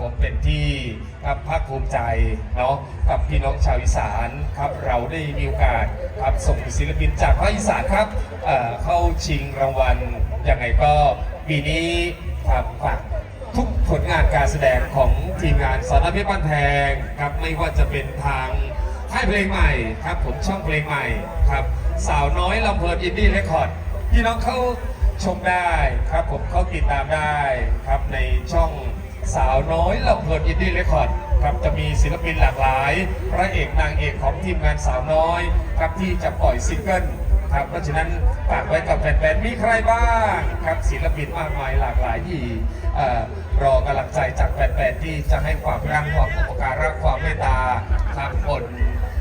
ผมเป็นที่ครับภาคภูมิใจเนาะกับพี่น้องชาวอีสานครับเราได้มีโอกาสครับส่งศิลปินจากภาคอีสานครับเอ่อเข้าชิงรางวัลยังไงก็ปีนี้ครับฝากทุกผลงานการแสดงของทีมงานสอนเพชรบ้านแพงครับไม่ว่าจะเป็นทางค่ายเพลงใหม่ครับผมช่องเพลงใหม่ครับสาวน้อยลำเพลินอินดี้เรคคอร์ดพี่น้องเข้าชมได้ครับผมเข้าติดตามได้ครับในช่อง สาวน้อยลำเพลินอินดี้เรคคอร์ดครับจะมีศิลปินหลากหลาย พระเอกนางเอกของทีมงานสาวน้อยครับที่จะปล่อยซิงเกิลครับเพราะฉะนั้นฝากไว้กับแฟนๆมีใครบ้างครับศิลปินมากมายหลากหลายที่เอ่อรอกำลังใจจากแฟนๆที่จะให้ความรักความอุปการะความเมตตาครับบน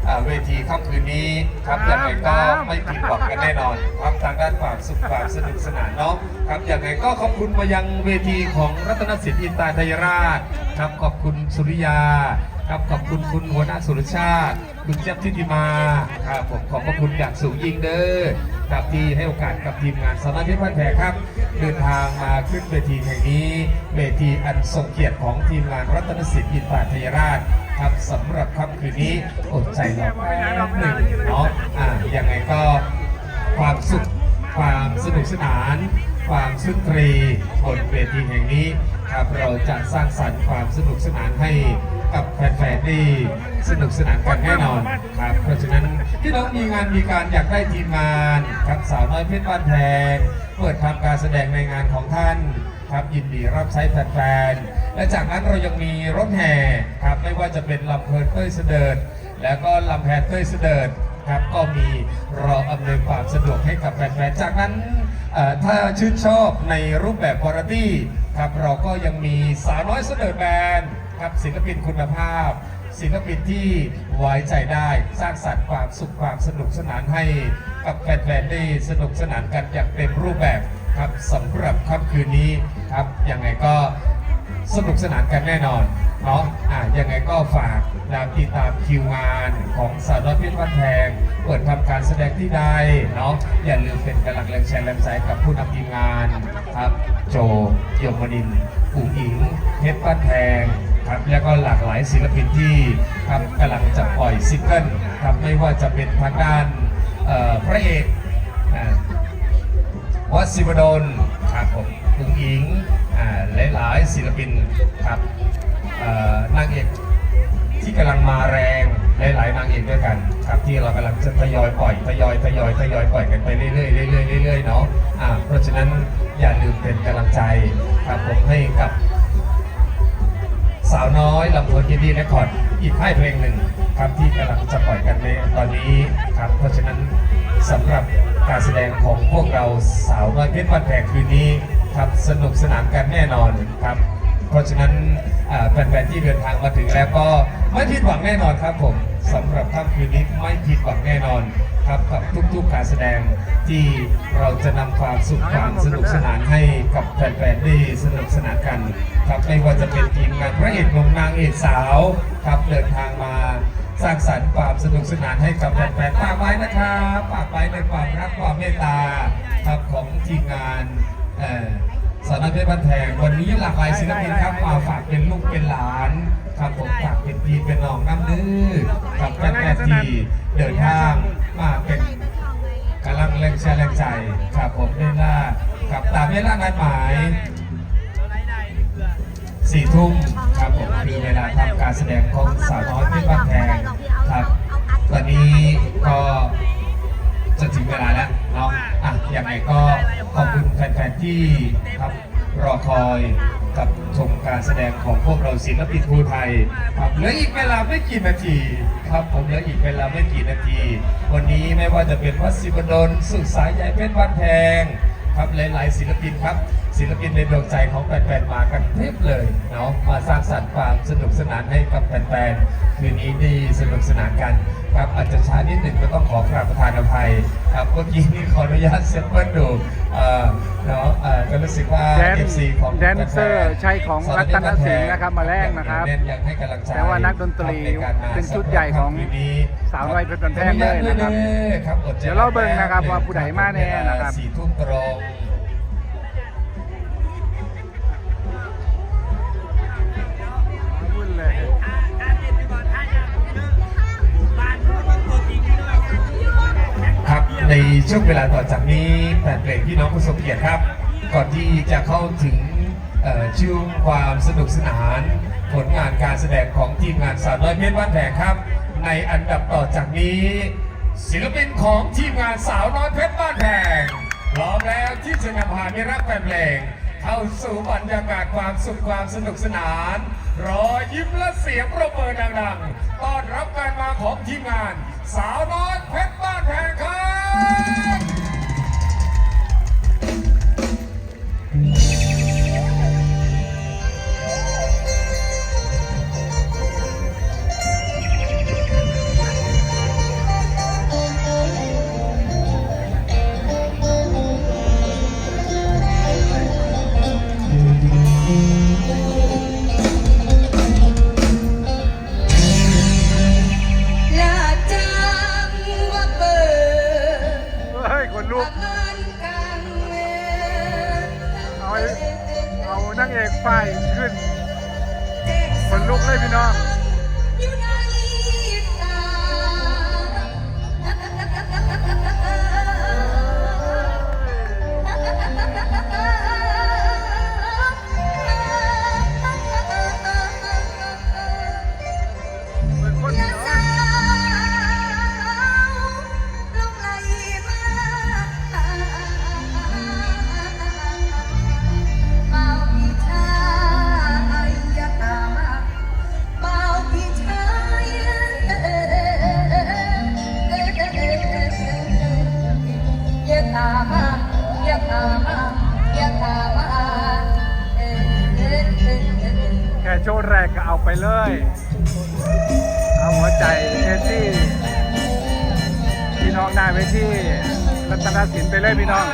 เอ่อเวทีค่ำคืนนี้ครับยังไงก็ไม่ผิดหวังกันแน่นอนครับทางด้านความสุขความสนุกสนานเนาะครับยังไงก็ขอบคุณมายังเวทีของรัตนสิทธิ์อินตาไทยราชครับขอบคุณสุริยาครับขอบคุณคุณหัวหน้าสุรชาติ คุณเจี๊ยบทิติมาครับผมขอบพระคุณอย่างสูงยิ่งเด้อครับที่ให้โอกาสกับทีมงานสำนักพิพันธ์แพรครับ เดินทางมาขึ้นเวทีแห่งนี้ เวทีอันทรงเกียรติของทีมงานรัตนสิทธิ์อินตาไทยราช ครับสำหรับค่ำคืนนี้อดใจรอแป๊บหนึ่งเนาะอ่ายังไงก็ความสุขความสนุกสนาน ความสุนทรีบนเวทีแห่งนี้ครับเราจะสร้างสรรค์ความสนุกสนานให้กับแฟนๆที่สนุกสนานกันแน่นอนครับเพราะฉะนั้นที่น้องมีงานมีการอยากได้ทีมงานครับสาวน้อยเพชรบ้านแพงเปิดทำการแสดงในงานของท่านครับยินดีรับใช้แฟนๆ และจากนั้นเรายังมีรถแห่ครับไม่ว่าจะเป็นลำเพลินเต้ยเสดิร์แล้วก็ลำแพนเต้ยเสดิร์ครับก็มีรออำนวยความสะดวกให้กับแฟนๆ จากนั้นถ้าชื่นชอบในรูปแบบวาไรตี้ครับเราก็ยังมีสาวน้อยเสนอแบนด์ครับศิลปินคุณภาพ ศิลปินที่ไว้ใจได้สร้างสรรค์ความสุขความสนุกสนานให้กับแฟนๆได้สนุกสนานกันอย่างเต็มรูปแบบครับสำหรับค่ำคืนนี้ครับยังไงก็ สนุกสนานกันแน่นอนเนาะอะยังไงก็ฝากตามติดตามคิวงานของสาวน้อยเพชรบ้านแพงเปิดทำการแสดงที่ใดเนาะอย่าลืมเป็นกำลังแรงใจแรงใจกับผู้นำทีมงานครับ โจยมนินปู่อิงเพชรบ้านแพงครับแล้วก็หลากหลายศิลปินที่ครับกำลังจะปล่อยซิงเกิลครับไม่ว่าจะเป็นทางด้านเอ่อพระเอกวัดศิวดลครับผมคุณอิง หลายศิลปินครับนางเอกที่กำลังมาแรงหลายๆนางเอกด้วยกันครับที่เรากำลังจะทยอยปล่อยทยอยทยอยทยอยปล่อยกันไปเรื่อยๆเรื่อยๆเรื่อยๆเนาะอ่าเพราะฉะนั้นอย่าลืมเป็นกำลังใจครับผมให้กับ สาวน้อยลำเพลินยินดีเรคคอร์ดอีกค่ายเพลงหนึ่งครับที่กำลังจะปล่อยกันในตอนนี้ครับเพราะฉะนั้นสำหรับการแสดงของพวกเราสาวน้อยเพชรบ้านแพงคืนนี้ ครับสนุกสนานกันแน่นอนครับ เพราะฉะนั้นแฟนๆที่เดินทางมาถึงแล้วก็ไม่ผิดหวังแน่นอนครับผมสำหรับค่ำคืนนี้ไม่ผิดหวังแน่นอนครับกับทุกๆการแสดงที่เราจะนำความสุขความสนุกสนานให้กับแฟนๆได้สนุกสนานกันครับไม่ว่าจะเป็นทีมงานพระเอกหนุ่มนางเอกสาวครับเดินทางมาสร้างสรรค์ความสนุกสนานให้กับแฟนๆฝากไว้นะครับฝากไว้ในความรักความเมตตาครับของทีมงาน สารเพชรบ้านแพงวันนี้หลากหลายศิลปินครับมาฝากเป็นลูกเป็นหลานครับผมฝากเป็นพี่เป็นน้องน้ำดื้อครับแฟนๆที่เดินทางมาเป็นกำลังแรงเชียร์แรงใจครับผมเวลากับตามเวลานัดหมายสี่ทุ่มครับผมคือเวลาทำการแสดงของสาวน้อยเพชรบ้านแพงครับตอนนี้ก็จะถึงเวลาแล้ว เนาะอะยังไงก็ขอบคุณแฟนๆที่ครับรอคอยกับชมการแสดงของพวกเราศิลปินภูไทยครับเหลืออีกเวลาไม่กี่นาที ครับผมเหลืออีกเวลาไม่กี่นาที วันนี้ไม่ว่าจะเป็นวัดศิวดลสุสายใหญ่เพชรบ้านแพงครับหลายๆศิลปินครับ ศิลปินในดวงใจของแฟนๆมากันเพียบเลยเนาะมาสร้างสรรค์ความสนุกสนานให้กับแฟนๆคืนนี้ดีสนุกสนานกัน ครับอาจจะช้านิดหนึ่งก็ต้องขอกราบประทานอภัยครับเมื่อกี้นี่ขออนุญาตเซฟเปิลดูเอ่อเนาะเอ่อก็รู้สึกว่า แดน FC ของแดนเซอร์ใช้ของรัตนสินนะครับมาแลกนะครับเน้นยังให้กำลังใจแต่ว่านักดนตรีในการมาเป็นชุดใหญ่ของคืนนี้สาวน้อยเพชรบ้านแพงเลยนะครับครับอใจเดี๋ยวเราเบิ่งนะครับว่าผู้ใดมาแน่นะครับ สี่ทุ่มตรง ในช่วงเวลาต่อจากนี้แฟนเพลงพี่น้องผู้ทรงเกียรติครับ ก่อนที่จะเข้าถึงช่วงความสนุกสนาน ผลงานการแสดงของทีมงานสาวน้อยเพชรบ้านแพงครับ ในอันดับต่อจากนี้ ศิลปินของทีมงานสาวน้อยเพชรบ้านแพงพร้อมแล้วที่จะนำพามิรักแฟนเพลงเข้าสู่บรรยากาศความสุขความสนุกสนาน รอยยิ้มและเสียงประเมินดังๆ ต้อนรับการมาของทีมงาน สาวน้อยเพชรบ้านแพงครับ ล นางเอกไฟขึ้นคนลุกเลยพี่น้อง ชว์แรกก็เอาไปเลย เอาหัวใจเอซี่พี่น้องหน้าเวทีรัตนสินไปเลยพี่น้อง